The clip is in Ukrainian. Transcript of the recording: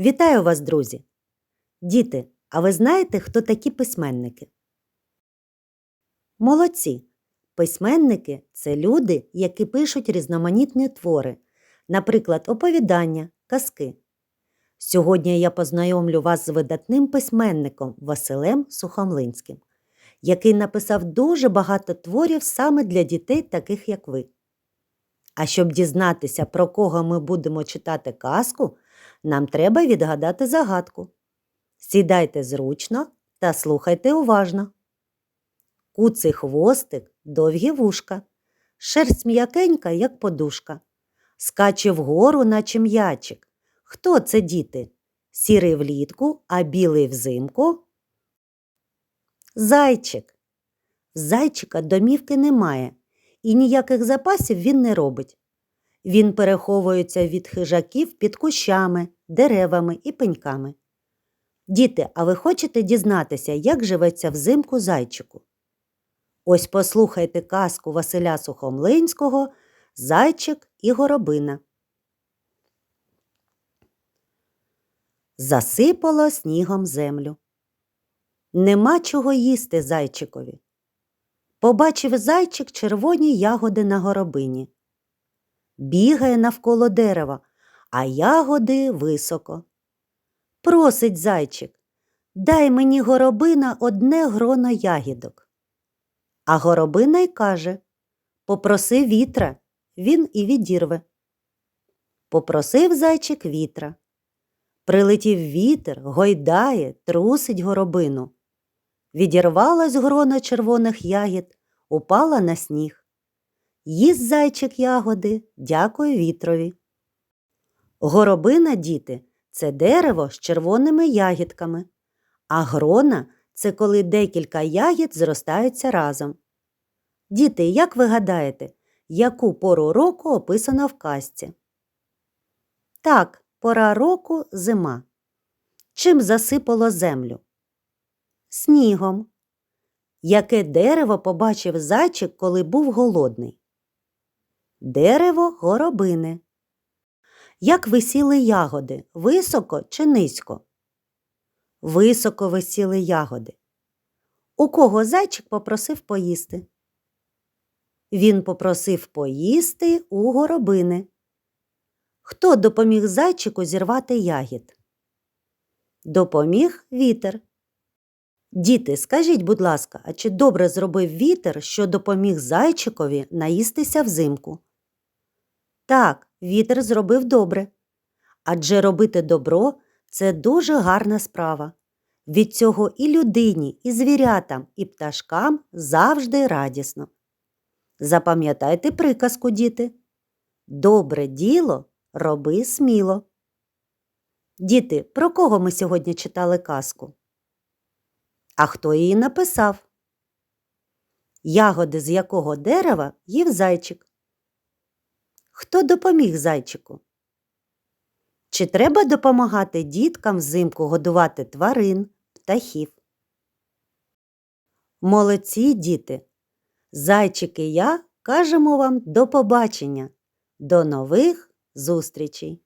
Вітаю вас, друзі! Діти, а ви знаєте, хто такі письменники? Молодці! Письменники це люди, які пишуть різноманітні твори, наприклад, оповідання, казки. Сьогодні я познайомлю вас з видатним письменником Василем Сухомлинським, який написав дуже багато творів саме для дітей, таких як ви. А щоб дізнатися, про кого ми будемо читати казку, нам треба відгадати загадку. Сідайте зручно та слухайте уважно. Куций хвостик, довгі вушка, шерсть м'якенька, як подушка, скаче вгору, наче м'ячик. Хто це діти? Сірий влітку, а білий взимку? Зайчик. Зайчика домівки немає, і ніяких запасів він не робить. Він переховується від хижаків під кущами, деревами і пеньками. Діти, а ви хочете дізнатися, як живеться взимку зайчику? Ось послухайте казку Василя Сухомлинського Зайчик і горобина. Засипало снігом землю. Нема чого їсти зайчикові. Побачив зайчик червоні ягоди на горобині. Бігає навколо дерева, а ягоди високо. Просить зайчик, дай мені горобина одне гроно ягідок. А горобина й каже Попроси вітра, він і відірве. Попросив зайчик вітра. Прилетів вітер, гойдає, трусить горобину. Відірвалась грона червоних ягід, упала на сніг. Їсть зайчик ягоди, дякує вітрові. Горобина, діти, це дерево з червоними ягідками, а грона це коли декілька ягід зростаються разом. Діти, як ви гадаєте, яку пору року описано в казці? Так, пора року зима. Чим засипало землю? Снігом. Яке дерево побачив зайчик, коли був голодний? Дерево горобини. Як висіли ягоди високо чи низько? Високо висіли ягоди. У кого зайчик попросив поїсти? Він попросив поїсти у горобини. Хто допоміг зайчику зірвати ягід? Допоміг вітер. Діти, скажіть, будь ласка, а чи добре зробив вітер, що допоміг зайчикові наїстися взимку? Так, вітер зробив добре. Адже робити добро це дуже гарна справа. Від цього і людині, і звірятам, і пташкам завжди радісно. Запам'ятайте приказку, діти. Добре діло роби сміло. Діти, про кого ми сьогодні читали казку? А хто її написав? Ягоди з якого дерева їв зайчик? Хто допоміг зайчику? Чи треба допомагати діткам взимку годувати тварин, птахів? Молодці діти! Зайчик і я кажемо вам до побачення, до нових зустрічей!